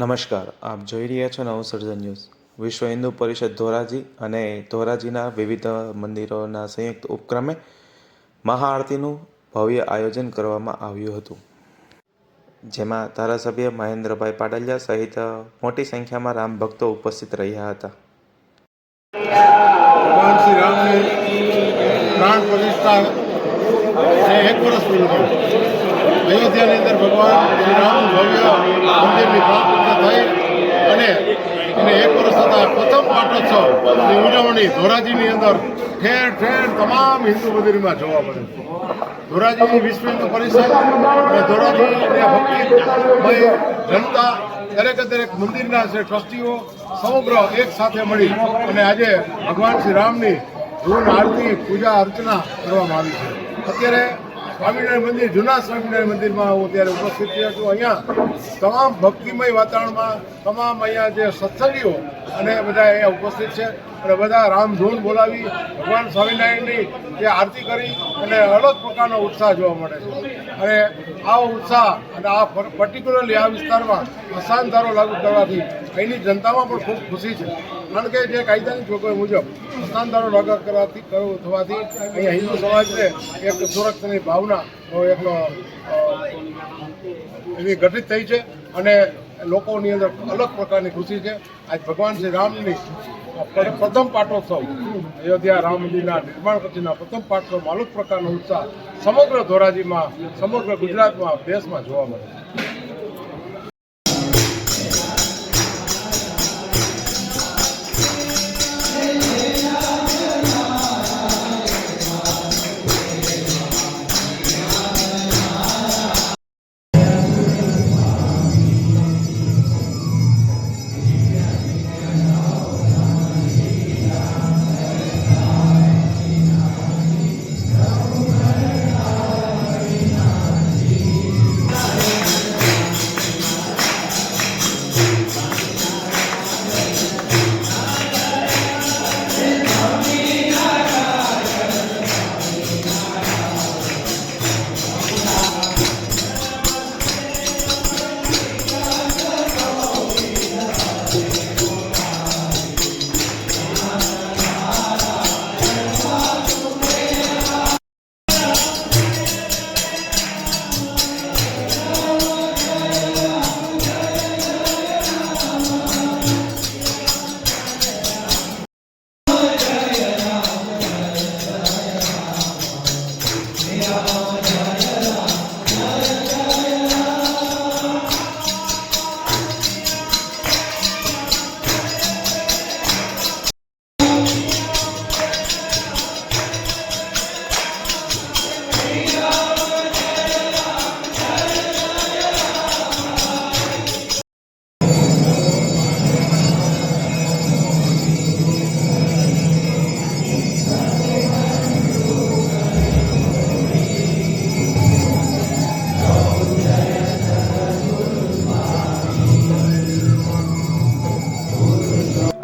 નમસ્કાર, આપ જોઈ રહ્યા છો નવસર્જન ન્યૂઝ. વિશ્વ હિન્દુ પરિષદ ધોરાજી અને ધોરાજીના વિવિધ મંદિરોના સંયુક્ત ઉપક્રમે મહાઆરતીનું ભવ્ય આયોજન કરવામાં આવ્યું હતું. જેમાં ધારાસભ્ય મહેન્દ્રભાઈ પાડલિયા સહિત મોટી સંખ્યામાં રામ ભક્તો ઉપસ્થિત રહ્યા હતા. અયોધ્યાની અંદર ભગવાન શ્રી રામ ભવ્ય મંદિરની પ્રાણ પ્રતિષ્ઠા થઈ અને એને એક વર્ષ થતાં પ્રથમ પાટોત્સવની ઉજવણી ધોરાજીની અંદર ઠેર ઠેર તમામ હિન્દુ મંદિરમાં જોવા મળે છે. ધોરાજી વિશ્વ હિન્દુ પરિષદ અને ધોરાજીને જનતા દરેકે દરેક મંદિરના જે ટ્રસ્ટીઓ સમગ્ર એક સાથે મળી અને આજે ભગવાન શ્રી રામની ધૂન, આરતી, પૂજા, અર્ચના કરવામાં આવી છે. અત્યારે સ્વામિનારાયણ મંદિર, જૂના સ્વામિનારાયણ મંદિરમાં હું અત્યારે ઉપસ્થિત થયો છું. અહીંયા તમામ ભક્તિમય વાતાવરણમાં તમામ અહીંયા જે સત્સંગીઓ અને બધા અહીંયા ઉપસ્થિત છે. અને બધા રામ ધૂન બોલાવી ભગવાન સ્વામિનારાયણની જે આરતી કરી અને અલગ પ્રકારનો ઉત્સાહ જોવા મળે છે. અને આ ઉત્સાહ અને આ પર્ટિક્યુલરલી આ વિસ્તારમાં અસાનધારો લાગુ કરવાથી અહીંની જનતામાં પણ ખૂબ ખુશી છે. કારણ કે જે કાયદાની જોગવાઈ મુજબ અસાનધારો લાગુ કરવાથી થવાથી અહીંયા હિન્દુ સમાજને એક સુરક્ષાની ભાવના એક અ, એવી ગઠિત થઈ છે. અને લોકોની અંદર અલગ પ્રકારની ખુશી છે. આજ ભગવાન શ્રી રામની પ્રથમ પાટોત્સવ, અયોધ્યા રામ મંદિરના નિર્માણ પછીના પ્રથમ પાટોત્સવમાં અલગ પ્રકારનો ઉત્સાહ સમગ્ર ધોરાજીમાં, સમગ્ર ગુજરાતમાં, દેશમાં જોવા મળે છે.